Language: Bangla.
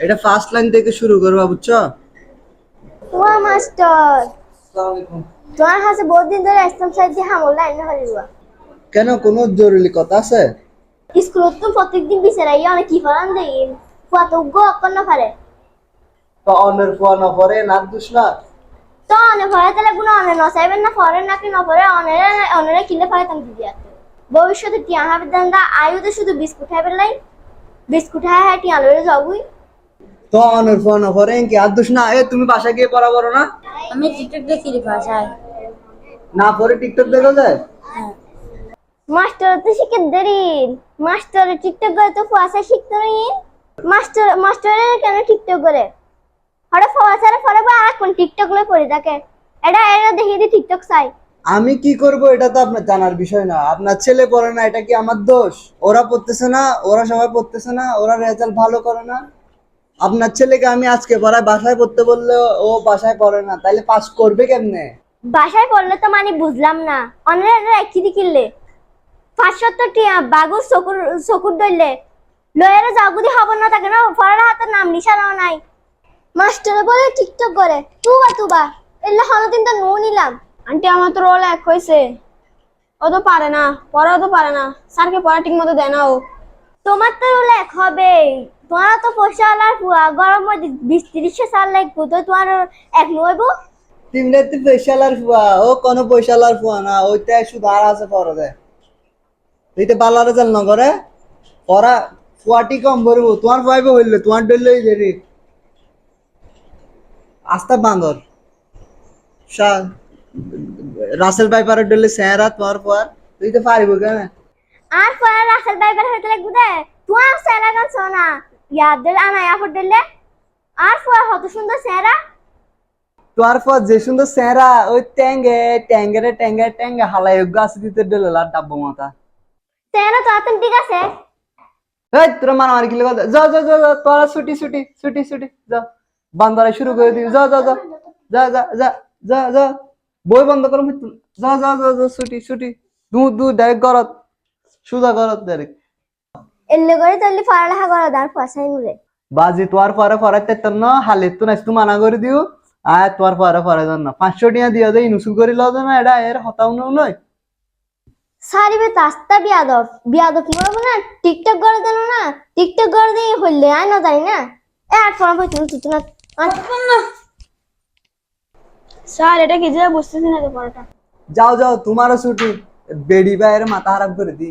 এটা ফার্স্ট লাইন থেকে শুরু করবা বুঝছ ওয়া মাস্টার। তোমার কাছে বহুত দিন ধরে ইসলাম সাহেব দিয়ে হামল লাইন হারিবা কেন? কোনো জরুরি কথা আছে? স্কুলত তো প্রত্যেকদিন বিচারাই অনেক কি ফলান দেই। তো গো অকন না পারে তো অনের না পরে না? তো অনে পরে তাহলে গুলো অনে নসাইবেন না পরে নাকি না পরে অনেরে অনেরে কিলে পারে তাম দিদি আছে ভবিষ্যতে টিয়া হবে দান্দা আয়ুতে শুধু বিস্কুট খাইবে লাই। বিস্কুট হ্যাঁ হ্যাঁ টিয়া লড়ে যাবই। কি আর না এ তুমি বাসা গিয়ে পড়া না? আমি টিকটক দেখি ভাষায় না পরে টিকটক দেখা যায়? মাস্টার তো শিখে দেরি। মাস্টার টিকটক করে তো শিখতে নেই। মাস্টার মাস্টারের কেন টিকটক করে? বা আর কোন টিকটক লই পড়ে থাকে। এটা এটা দেখি দি টিকটক চাই। আমি কি করব এটা তো আপনার জানার বিষয় না। আপনার ছেলে পড়ে না এটা কি আমার দোষ? ওরা পড়তেছে না ওরা সবাই পড়তেছে না ওরা রেজাল্ট ভালো করে না? আপনার ছেলেকে আমি আজকে পড়ায় বাসায় পড়তে বললে ও বাসায় পড়ে না তাইলে পাস করবে কেমনে? বাসায় পড়লে তো মানে বুঝলাম না। অনেক একই দি কিনলে। পাঁচশো টিয়া বাগুর চকুর চকুর ধরলে। লয়ারে যাগুদি হব না থাকে না পড়ার হাতে নাম নিশানাও নাই। মাস্টারে বলে টিকটক করে তুবা তুবা। এলে হনদিন তো নো নিলাম। আন্টি আমার তো রোল এক হয়েছে ও তো পারে না পড়াও তো পারে না। স্যারকে পড়া ঠিক মতো দেয় না ও। তোমার তো লেখ হবে তোমার তো পয়সা আলার পুয়া গরম বিশ তিরিশে সাল লাগবো তো তোমার এক নইব। তিনটে তো পয়সালার ফুয়া ও কোনো ফুয়া না ওইটা শুধু আর আছে পরে। দেয় এইটা বালা রেজাল্ট না করে। ফুয়াটি কম বলব তোমার ফাইবে হইলে তোমার দেরি আস্তা বান্দর। সা- রাসেল পাইপারের ডলে স্যারা তোমার পর তুই তো পারিব কেন? আর পরে রাসেল বাইবার হইতে লাগবো দে। তোমার সেরা গান শোনা। ইয়াদ দিল আনা ইয়া ফুট দিলে আর পরে কত সুন্দর সেরা তোমার পর যে সুন্দর স্যারা ওই ট্যাঙ্গে ট্যাঙ্গেরে ট্যাঙ্গে ট্যাঙ্গে হালাই গাছ দিতে ডলে লার ডাব্বো মাথা সেরা তো আতন ঠিক আছে এই তোরা মারামারি খেলে কথা যা যা যা যা তোরা ছুটি ছুটি ছুটি ছুটি যা বান্দারা শুরু করে দিবি যা যা যা যা যা যা যা যা বই বন্ধ করো যা যা যা যা ছুটি ছুটি দু দু ডাইরেক্ট গরত সুদা গরত ডাইরেক্ট এলে করে তাহলে পড়ালেখা করো দার বাজি তোমার পরে পড়াইতে তোর না হালে তো নাচ তু মানা করে দিও। আর তোমার পরে না। পাঁচশো টিয়া দিয়া দেয় ইনুসুল করে লও না এটা এর হতাও নয় সারিবে তাস্তা বিয়াদব। বিয়াদব না? টিকটক করে দেন না টিকটক করে দিয়ে হইলে আয় না জানি না। এ আট পড়া বই তুমি তুই না স্যার এটা কি যে বুঝতেছি না পড়াটা যাও যাও তোমারও ছুটি। বেড়ি বাইরে মাথা খারাপ করে দি